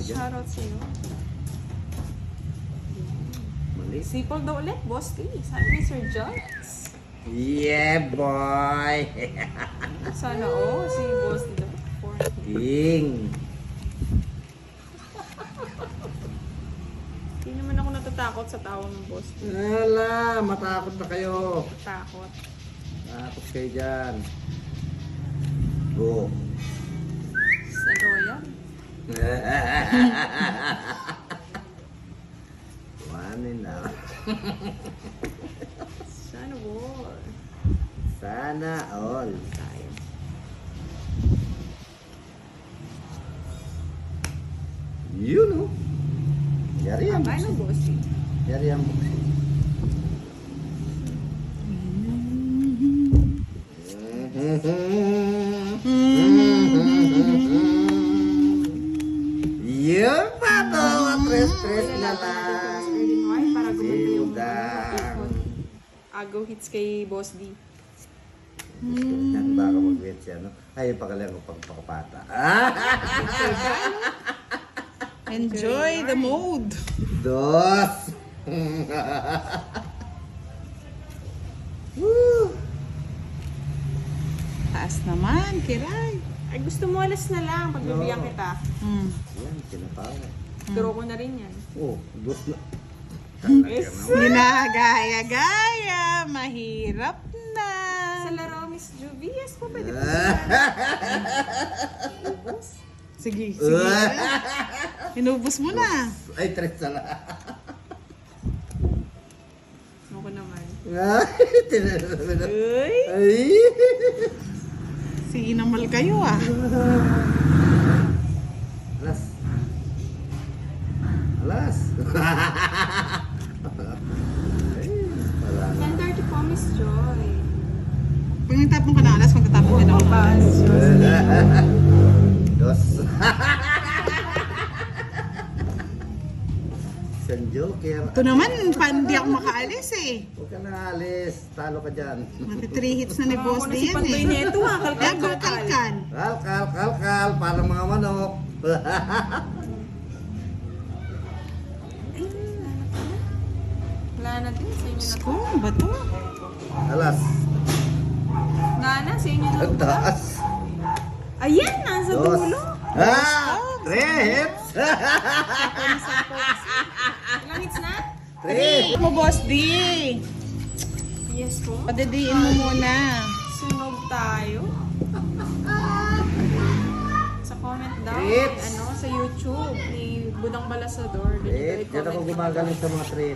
shoutout sa'yo. Mali. Sipol daw ulit, boss Lee. Sabi ni Sir Jones. Yeah, boy! Sana oh, si boss daw. King! Hindi naman ako natatakot sa tao ng boss. Wala, matakot na kayo. Takot. Takot kayo dyan. Go. One a Sana all. Sana all. Tayo. Yun oh. Yari ang Lee. Yari ang buksin. Boss D. Yan baka mag-wet siya, no? Ay, pakalang ko pang pakapata. Ah! Enjoy the mode. Dos! Woo! Taas naman, kiray. Ay, gusto mo alas na lang. Pagbibigyan No. kita. Hmm. Yan, sinapawa. Draw ko na rin yan. Oh, dos na. Ginagaya-gaya, mahirap na. Sa laro, Miss Juvie, yes po, pwede po. Sige, sige. Inubos mo na. Ay, tres na lang. Ano ko naman. Uy! Ay! Si inamal kayo ah. Alas. Alas. Ay, wala na. 10.30 po, Miss Joy. Pag nagtapon ka na alas, magtatapon na ako ng alas. Dos. San Joker. Ito naman, hindi ako makaalis eh. Huwag ka na alis. Talo ka dyan. Mati 3 hits na ni Boss D si yan Pantoy eh. Neto, ah. Kalkal, kalkal. kalkan. Kal, kal, kal, kal. Parang mga manok. Wala na din, sa inyo na. Oh, bato. Alas. Sa inyo na Ang taas. Ayan, nasa Dos. dulo. Ah! Three! Ilang hits na? Three! Mo, Boss D. Yes po. Padidiin mo muna. Sunog tayo. Sa comment down, Trips. ano, sa YouTube ni Budang Balasador. Three. Diyan ako gumagaling sa mga three.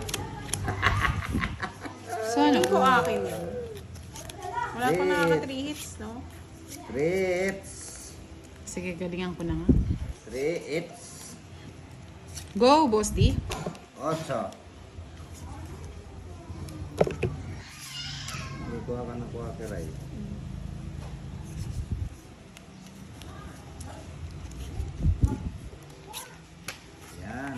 So ano? Hindi ko akin yun. Wala pa nakaka 3 hits, no? Three hits. Sige, galingan ko na nga. Three hits. Go, Boss D. Ocho. Hindi kuha ka na kuha ka Ray. Yan.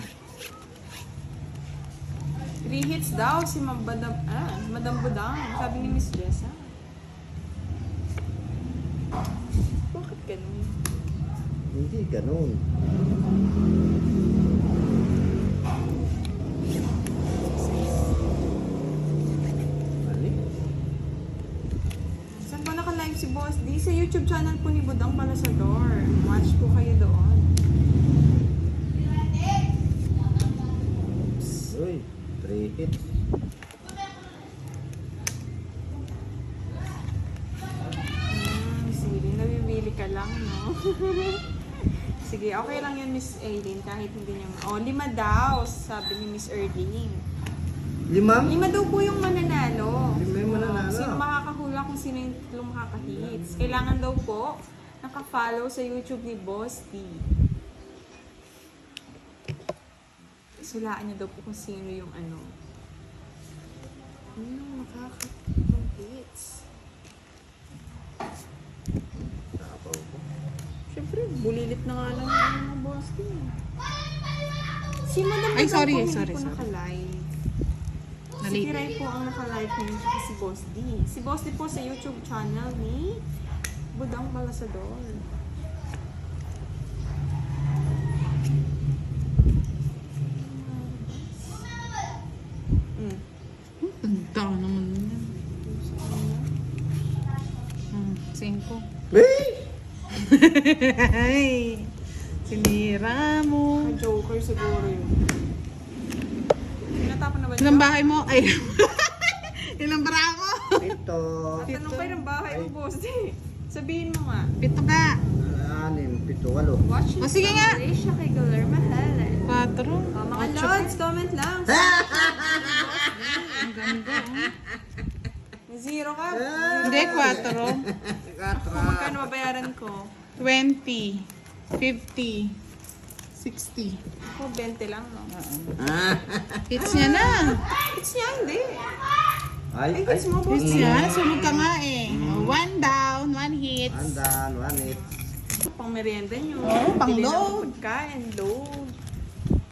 3 hits daw si Madam, ah, Madam Budang. Sabi ni Miss Jessa. Bakit ganun? Hindi ganun. Saan po naka-live si Boss D? Sa YouTube channel po ni Budang Balasador. Watch po kayo doon. Uy, three hits. Hmm, sige, nabibili ka lang, no? Sige, okay lang yan, Miss Aileen, kahit hindi niya... Oh, lima daw, sabi ni Miss Erling. Limang? Lima daw po yung mananalo. Lima yung mananalo. Sino makakahula kung sino yung tatlong makaka-hits. Kailangan daw po naka-follow sa YouTube ni Boss D. Sulaan niyo daw po kung sino yung ano. Ano makaka-tatlong hits? Siyempre, bulilit na nga lang yung mga boss ko. Eh. Si Madam Ay, sorry, Madam po, sorry, hindi po sorry. nakalive. Si Nalate. Kiray po ang nakalive ngayon tsaka si Boss D. Si Boss D po sa YouTube channel ni Budang Balasador. Mm. Tanda naman. yun. Hmm, singko. Hey! Ay, sinira mo. Joker siguro yun. Tinatapon na ba Ilang bahay mo? Ay, ilang bara mo? Pito. Tatanong pa ng bahay mo, boss. Di. Sabihin mo nga. Pito ka. Anim, pito, walo. Watch O, sige nga. Malaysia kay Guillermo Helen. Quatro. Oh, mga Ocho. lods, comment lang. Ang ganda. oh. Zero ka. Hindi, quatro. Kung magkano babayaran ko? 20, 50, 60. Ako, 20 lang, no? Ah. Hits niya na. It's niya, hindi. Ay, Ay, ay. hits mo, boss. Hits niya. Sunod ka nga eh. One down, one hits. Andan, one it. Pang merienda nyo. Oo, pang Bili ng load. Pagkain, load.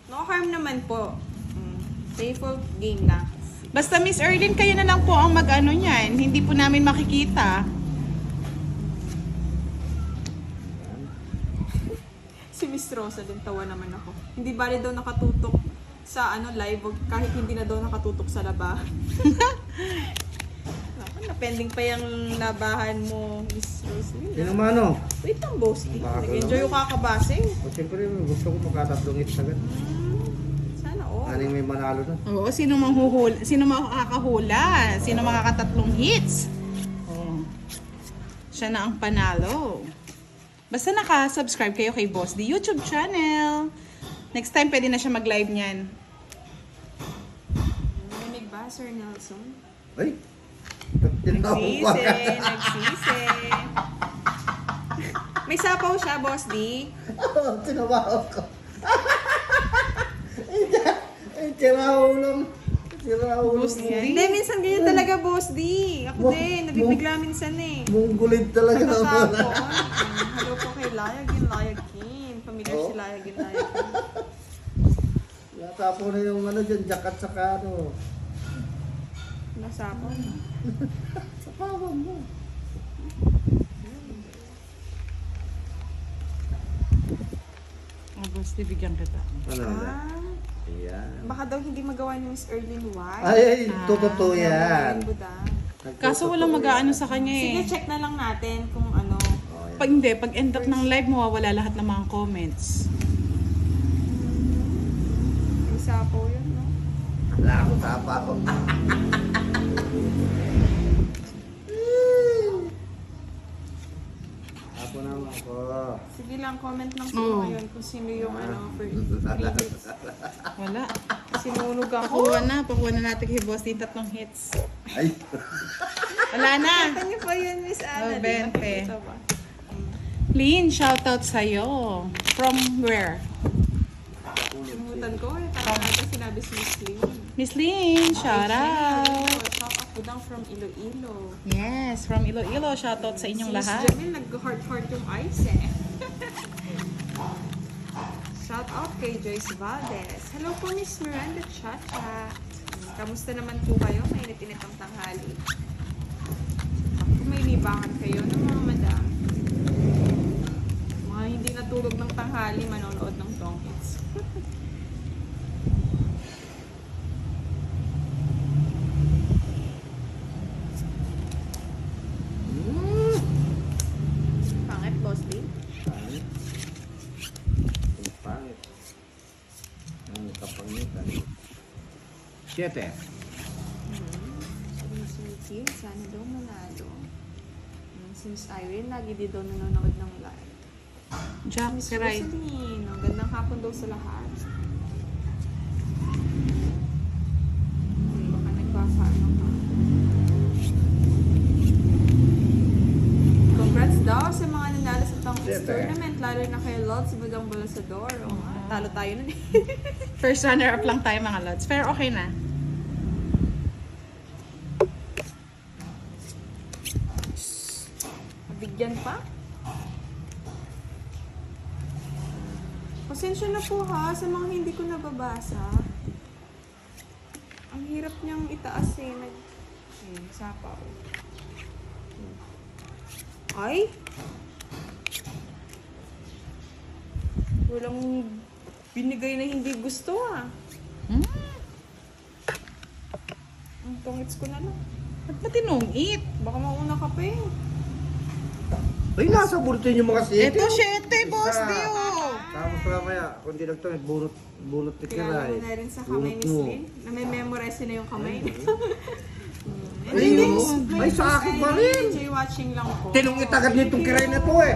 No harm naman po. Mm. Playful game lang. Basta Miss Erlyn, kayo na lang po ang mag-ano niyan. Hindi po namin makikita. Si Miss Rosa din, tawa naman ako. Hindi bali daw nakatutok sa ano live kahit hindi na daw nakatutok sa labahan. Naku, napending pa yung labahan mo, Miss Rosalie. Sino mano? Wait lang, boss. Baka Nag-enjoy yung kakabase. O siyempre, gusto ko makatatlong hits agad. Hmm, sana all. Aning may manalo na. Oo, sino manghuhula? Sino makakahula? Sino makakatatlong hits? Oh. Siya na ang panalo. Basta naka-subscribe kayo kay Boss D YouTube channel. Next time, pwede na siya mag-live niyan. Narinig ba, Sir Nelson? Ay! Nagsisi, nagsisi. May sapaw siya, Boss D. Tinawag ko. Ay, tirahulong. Tirahulong. Boss D. Hindi, minsan ganyan talaga, Boss D. Ako Mo- din, nabibigla minsan eh. Munggulit talaga Natatapon. Layagin, Layagin. Familiar Oh. si Layagin, Layagin. Natapo na yung ano dyan, jacket saka ano. Nasapaw. Sapawan mo. Oh, Boss D, bigyan kita. Ano na? Ah, Ayan. baka daw hindi magawa ni Miss Erlyn White. Ay, ay, totoo Magawa yan. Kaso walang mag-aano sa kanya Sige, eh. check na lang natin kung ano. Pag hindi, pag end up ng live, mawawala lahat ng mga comments. May sapaw yun, no? Wala akong sapaw. Ako naman ako. Sige lang, comment lang Oo. sino ngayon kung sino yung ano, first three. Wala. Sinunog ako. Pakuha na. Pakuha na natin kay Boss D tatlong hits. Ay, Wala na. Ano pa yun, Miss Ana? Oh, Di ba? 20. Nakita ba? Lynn, shoutout sa'yo. From where? Kalimutan ko eh. Parang ata sinabi si Miss Lee. Miss Lynn, shoutout. Shout out po daw from Iloilo. Yes, from Iloilo. Shoutout sa inyong si Miss lahat. Jamil, nag-heart-heart yung eyes eh. Shout out kay Joyce Valdez. Hello po Miss Miranda Chacha. Kamusta naman po kayo? Mainit-init ang tanghali. Kung may libangan kayo ng. Mga hindi natulog ng tanghali, manonood ng tongkits. Pangit, Boss D. pangit. Ang pangit. Ang kapangitan. Siyete. Sabi ni si Kim, sana daw manalo. Si Miss Irene, lagi di daw nanonood ng live. Jack, Miss si Rai. Rosaline, ang gandang hapon daw sa lahat. Hmm, Baka nagpapaano ka. Congrats daw sa mga nanalo sa Siyempre. Tournament, lalo na kay Lods Bagang Balasador. O, nga, talo tayo nun eh. First runner-up lang tayo mga lods. Pero okay na. Mabigyan pa? Pasensya na po ha sa mga hindi ko nababasa. Ang hirap niyang itaas eh. Nag... Eh, sapaw. Ay! Walang binigay na hindi gusto ah. Hmm? Mm. Tungits ko na lang. Ba't matinong eat? Baka mauna ka pa eh. Ay, nasa bulletin yung mga siyete. Ito, syete, boss Isa. Dio. Tapos mamaya, kung di lang ito, bunot, bunot ni Kilala Kiray. mo na rin sa kamay ni. Slim. Na may memorize na yung kamay niya. Ay, yun. Ay, sa akin pa rin. Enjoy watching lang po. Tinong itagad nitong Kiray na to eh.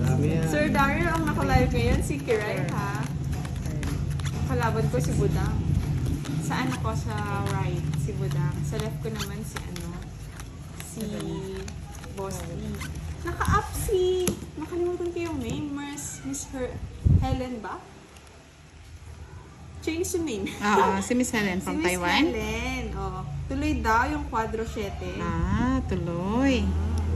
Dami yan. Sir Dario, ang nakalive ngayon, si Kiray ha. Kalaban ko si Budang. Sa ano ko, sa right, si Budang. Sa left ko naman si ano, si Boss Lee. Naka-up si, nakalimutan ko yung name, Miss, Miss Her, Helen ba? Change yung name. Oo, si Miss Helen si from Miss Taiwan. Helen, oh. Tuloy daw yung quadro 7. Ah, tuloy.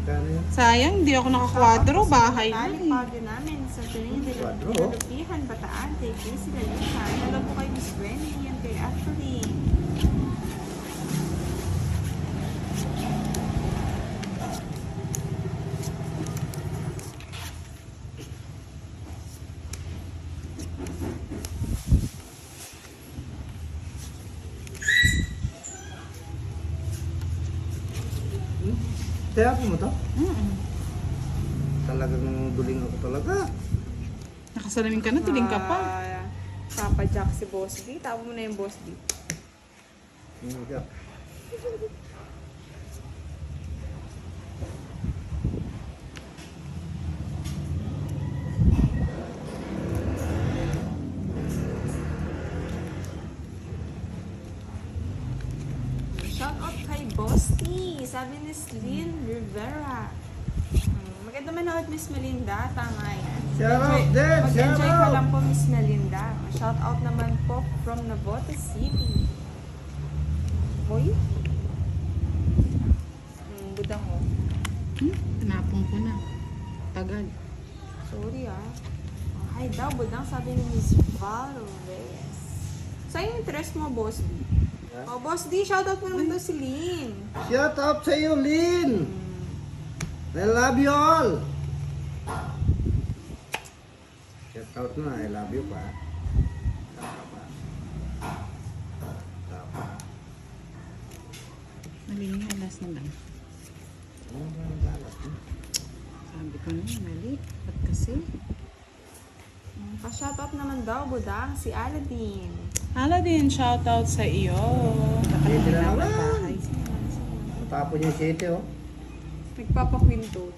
Magkano yan? Sayang, hindi ako nakakwadro. Bahay na Tali eh. pagi namin sa de Kwadro? Lupihan, Bataan, kay Casey Lalihan. Hello po kay Miss Wendy yan kay Ashley. Kaya mo to? Mm-mm. Talagang duling ako talaga. Nakasalamin ka na, tuling ka pa. Ah, Papa Jack si Boss D. Tapo mo na yung Boss D. Hindi ka. Sabi ni Slyn Rivera. Hmm, Maganda manood, Miss Melinda. Tama yan. Shout out Enjoy- din, Mag-enjoy ka lang po, Miss Melinda. Shout out naman po from Navotas City. Hoy. Hmm, budang mo. Hmm? Tinapong ko na. Tagal. Sorry ah. Oh, hi daw, budang sabi ni Miss Val Reyes. Saan yung interest mo, Boss D? Oh, Boss D, shoutout mo naman daw si Lynn. Shout out sa iyo, Lynn! I love you all! Shout out na, I love you pa. Tama pa. Tama. Mali nga, alas na lang. Ano ba ang galas mo? Sabi ko na, mali. Ba't kasi? Hmm, Pa-shoutout naman daw, budang, si Aladdin. Aladdin, shoutout sa iyo. Hindi na lang. bahay. Matapon yung siyete, oh. Nagpapakwinto.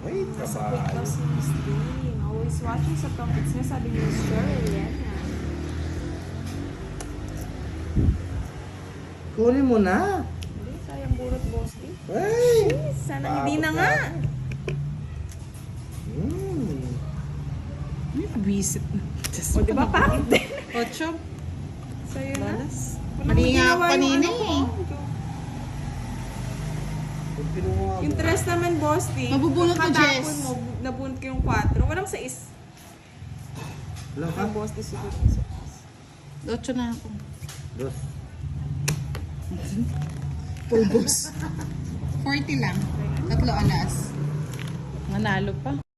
Ay, Quick daw kabayo. si Miss Lynn. Always watching sa topics niya, sabi ni Miss Cheryl. Yan yan. Kunin mo na. D. Ay! Sana hindi na nga. Ay, visit na. O, di ba? Pangit din. Ocho. Sa'yo na. Wala Mali nga ako kanina ano eh. Tres naman, Boss D. Mabubunot ko, Katapon Jess. mo, nabunot ko yung 4. Walang 6. Ilang ka? Ang Boss D siguro. Ocho na ako. Dos. Ubus. 40 lang. Tatlo alas. Nanalo pa.